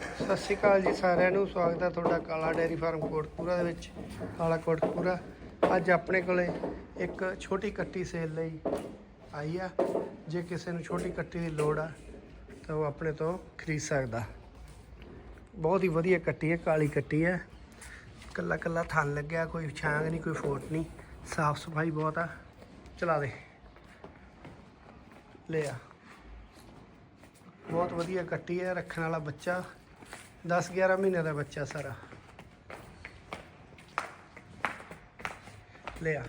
ਸਤਿ ਸ਼੍ਰੀ ਅਕਾਲ ਜੀ ਸਾਰਿਆਂ ਨੂੰ। ਸਵਾਗਤ ਹੈ ਤੁਹਾਡਾ ਕਾਲਾ ਡੇਅਰੀ ਫਾਰਮ ਕੋਟਕਪੂਰਾ ਦੇ ਵਿੱਚ, ਕਾਲਾ ਕੋਟਕਪੂਰਾ। ਅੱਜ ਆਪਣੇ ਕੋਲੇ ਇੱਕ ਛੋਟੀ ਕੱਟੀ ਸੇਲ ਲਈ ਆਈ ਆ। ਜੇ ਕਿਸੇ ਨੂੰ ਛੋਟੀ ਕੱਟੀ ਦੀ ਲੋੜ ਆ, ਤਾਂ ਉਹ ਆਪਣੇ ਤੋਂ ਖਰੀਦ ਸਕਦਾ। ਬਹੁਤ ਹੀ ਵਧੀਆ ਕੱਟੀ ਹੈ, ਕਾਲੀ ਕੱਟੀ ਹੈ। ਕੱਲਾ ਕੱਲਾ ਥਣ ਲੱਗਿਆ, ਕੋਈ ਛਾਂਗ ਨਹੀਂ, ਕੋਈ ਫੋਟ ਨਹੀਂ। ਸਾਫ਼ ਸਫ਼ਾਈ ਬਹੁਤ ਆ। ਚਲਾ ਦੇ। ਲੈ ਆ ਬਹੁਤ ਵਧੀਆ ਕੱਟੀ ਹੈ, ਰੱਖਣ ਵਾਲਾ ਬੱਚਾ। 10 11 ਮਹੀਨੇ ਦਾ ਬੱਚਾ ਸਾਰਾ। ਲਿਆ।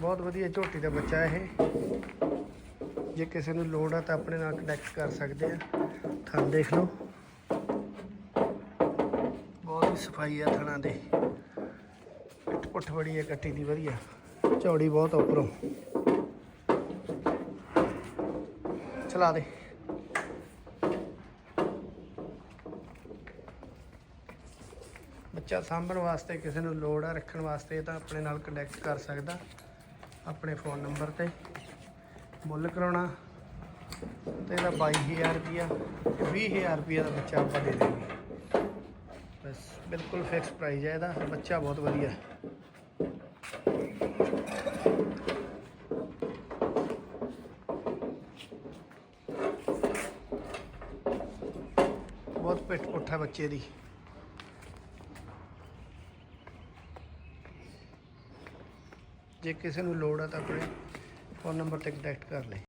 ਬਹੁਤ ਵਧੀਆ ਝੋਟੀ ਦਾ ਬੱਚਾ ਇਹ। ਜੇ ਕਿਸੇ ਨੂੰ ਲੋੜ ਆ ਤਾਂ ਆਪਣੇ ਨਾਲ ਕਨੈਕਟ ਕਰ ਸਕਦੇ ਆ। ਥਾਂ ਦੇਖ ਲਓ। ਬਹੁਤ ਹੀ ਸਫ਼ਾਈ ਆ ਥਣਾ ਦੇ। ਪਿੱਠ ਪੁੱਠ ਬੜੀ ਹੈ ਕੱਟੀ ਦੀ ਵਧੀਆ। ਚੌੜੀ ਬਹੁਤ ਉੱਪਰੋਂ। ਚਲਾ ਦੇ। ਬੱਚਾ ਸਾਂਭਣ ਵਾਸਤੇ, ਕਿਸੇ ਨੂੰ ਲੋੜ ਆ ਰੱਖਣ ਵਾਸਤੇ ਤਾਂ ਆਪਣੇ ਨਾਲ ਕੰਟੈਕਟ ਕਰ ਸਕਦਾ। ਆਪਣੇ ਫੋਨ ਨੰਬਰ ਤੇ। ਮੁੱਲ ਕਰਾਉਣਾ। ਤੇ ਇਹਦਾ 22000 ਰੁਪਿਆ 20000 ਰੁਪਿਆ ਦਾ ਬੱਚਾ ਆਪਾਂ ਦੇ ਦੇਵਾਂਗੇ। ਬਸ, ਬਿਲਕੁਲ ਫਿਕਸ ਪ੍ਰਾਈਸ ਹੈ ਇਹਦਾ। ਬੱਚਾ ਬਹੁਤ ਵਧੀਆ। ਬਹੁਤ ਪਿੱਠ ਪੁੱਠਾ ਬੱਚੇ ਦੀ। ਜੇ ਕਿਸੇ ਨੂੰ ਲੋੜ ਆ ਤਾਂ ਆਪਣੇ ਫੋਨ ਨੰਬਰ ਤੇ ਕੰਟੈਕਟ ਕਰ ਲੈ।